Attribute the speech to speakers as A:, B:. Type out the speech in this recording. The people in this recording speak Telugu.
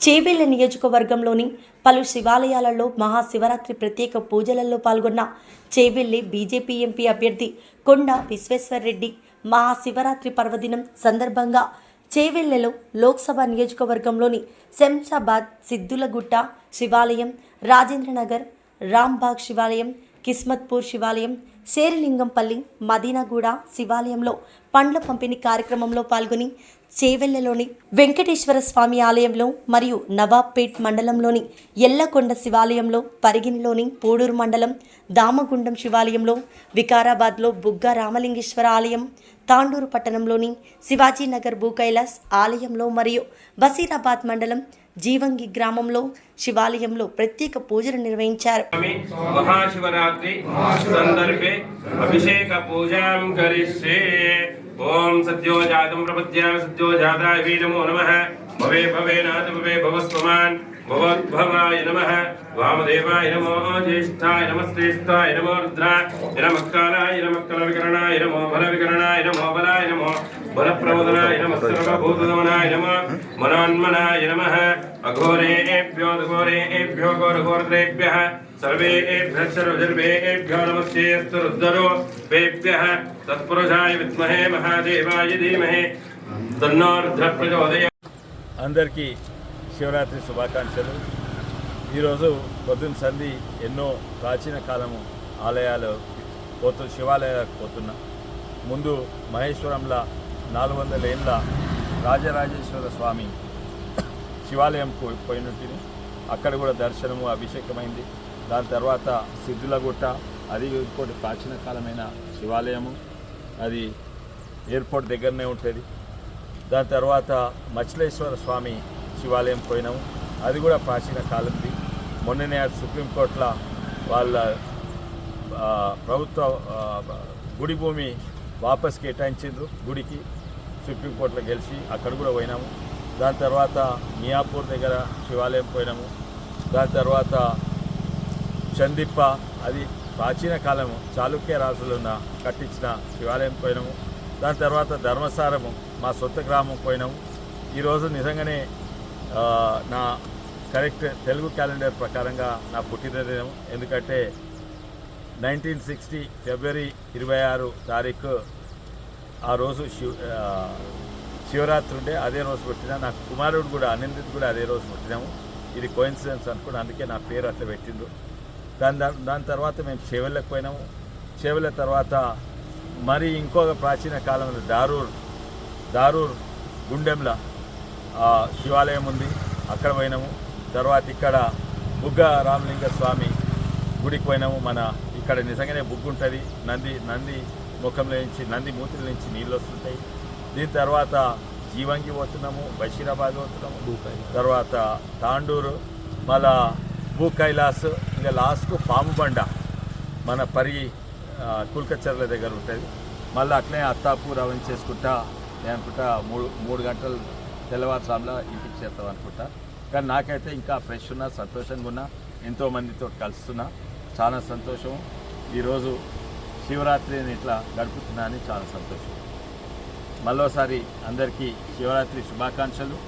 A: చేవెళ్ళ నియోజకవర్గంలోని పలు శివాలయాలలో మహాశివరాత్రి ప్రత్యేక పూజలలో పాల్గొన్న చేవెళ్ళి బీజేపీ ఎంపీ అభ్యర్థి కొండ విశ్వేశ్వర్రెడ్డి మహాశివరాత్రి పర్వదినం సందర్భంగా చేవెళ్ళలో లోక్సభ నియోజకవర్గంలోని శంషాబాద్ సిద్దులగుట్ట శివాలయం రాజేంద్రనగర్ రాంబాగ్ శివాలయం కిస్మత్పూర్ శివాలయం శేరిలింగంపల్లి మదీనాగూడ శివాలయంలో పండ్ల పంపిణీ కార్యక్రమంలో పాల్గొని చేవెళ్ళలోని వెంకటేశ్వర స్వామి ఆలయంలో మరియు నవాబ్పేట్ మండలంలోని ఎల్లకొండ శివాలయంలో పరిగినిలోని పూడూరు మండలం దామగుండం శివాలయంలో వికారాబాద్లో బుగ్గ రామలింగేశ్వర ఆలయం తాండూరు పట్టణంలోని శివాజీనగర్ భూకైలాస్ ఆలయంలో మరియు బసీరాబాద్ మండలం జీవంగి గ్రామంలో శివాలయంలో ప్రత్యేక పూజలు నిర్వహించారు.
B: మహాశివరాత్రి సందర్భే అభిషేక పూజాం కరిష్యే. ओम सद्यो जातम प्रपद्याम सद्यो जाताय वे नमो। नमः भवे भवे नाथ भवे भवस्वमान। भवद्भवाय नमः। वामदेवाय नमो ज्येष्ठाय नमश्रेष्ठाय नमो रुद्राय नमःकालाय नमःकलविकरणाय नमो बलविकरणाय नमो बलाय नमो बलप्रबोधनाय नमः सर्वभूतदमनाय नमः मनान्मनाय नमः। अघोरेभ्यो घोरेभ्यो घोरघोरद्रेभ्यः। ఘోరేభ్యో ఘోరఘోరద్రేభ్యः सर्वेभ्यः सर्वजर्वेभ्यो नमस्तेऽस्तु रुद्रोपेभ्यः तत्पुरुषाय विद्महे महादेवाय धीमहि तन्नो रुद्रः प्रचोदयात्
C: అందరికీ శివరాత్రి శుభాకాంక్షలు ఈరోజు పొద్దున్న సంధి ఎన్నో ప్రాచీన కాలము ఆలయాలు పోతు శివాలయాలకు పోతున్నా ముందు మహేశ్వరంలో నాలుగు వందల ఏళ్ళ రాజరాజేశ్వర స్వామి శివాలయం పోయి- పోయినట్టుని అక్కడ కూడా దర్శనము అభిషేకమైంది దాని తర్వాత సిద్ధులగుట్ట అది ఇంకోటి ప్రాచీన కాలమైన శివాలయము అది ఎయిర్పోర్ట్ దగ్గరనే ఉంటుంది. దాని తర్వాత మచిలేశ్వర స్వామి శివాలయం పోయినాము. అది కూడా ప్రాచీన కాలంది. మొన్ననే అది సుప్రీంకోర్టులో వాళ్ళ ప్రభుత్వ గుడి భూమి వాపస్ కేటాయించిండ్రు గుడికి. సుప్రీంకోర్టులో గెలిచి అక్కడ కూడా పోయినాము. దాని తర్వాత మియాపూర్ దగ్గర శివాలయం పోయినాము. దాని తర్వాత చందిప్ప అది ప్రాచీన కాలము. చాళుక్య రాజులున్న కట్టించిన శివాలయం పోయినాము. దాని తర్వాత ధర్మసారము మా సొంత గ్రామం పోయినాము. ఈరోజు నిజంగానే నా కరెక్ట్ తెలుగు క్యాలెండర్ ప్రకారంగా నా పుట్టినదినం ఎందుకంటే నైన్టీన్ సిక్స్టీ ఫిబ్రవరి ఇరవై ఆరు తారీఖు ఆ రోజు శివ శివరాత్రి ఉండే. అదే రోజు పుట్టిన. నా కుమారుడు కూడా అనిందిత్ కూడా అదే రోజు పుట్టినాము. ఇది కోయిన్సిడెన్స్ అనుకుని అందుకే నా పేరు అట్లా పెట్టిండు దాని దాని దాని తర్వాత మేము చేవెళ్ళకి పోయినాము. చేవెళ్ళ తర్వాత మరి ఇంకొక ప్రాచీన కాలంలో దారూర్ దారూర్ గుండెంల శివాలయం ఉంది. అక్కడ పోయినాము. తర్వాత ఇక్కడ బుగ్గ రామలింగ స్వామి గుడికి పోయినాము. మన ఇక్కడ నిజంగానే బుగ్గు ఉంటుంది. నంది నంది ముఖంలో నుంచి నంది మూతుల నుంచి నీళ్ళు వస్తుంటాయి. దీని తర్వాత జీవంగి పోతున్నాము బషీరాబాద్ పోతున్నాము. తర్వాత తాండూరు మళ్ళా భూ కైలాస్ ఇంకా లాస్ట్ పాము బండ మన పరి కుల్కచర్ల దగ్గర ఉంటుంది. మళ్ళీ అట్లే అత్తాపూర్ అవన్నీ చేసుకుంటా నేను అనుకుంటా మూడు మూడు గంటలు తెల్లవారుసాములా ఇంటికి చేస్తాం అనుకుంటా. కానీ నాకైతే ఇంకా ఫ్రెష్ ఉన్నా సంతోషంగా ఉన్నా ఎంతోమందితో కలుస్తున్నా. చాలా సంతోషం. ఈరోజు శివరాత్రిని ఇట్లా గడుపుతున్నా అని చాలా సంతోషం. మరోసారి అందరికీ శివరాత్రి శుభాకాంక్షలు.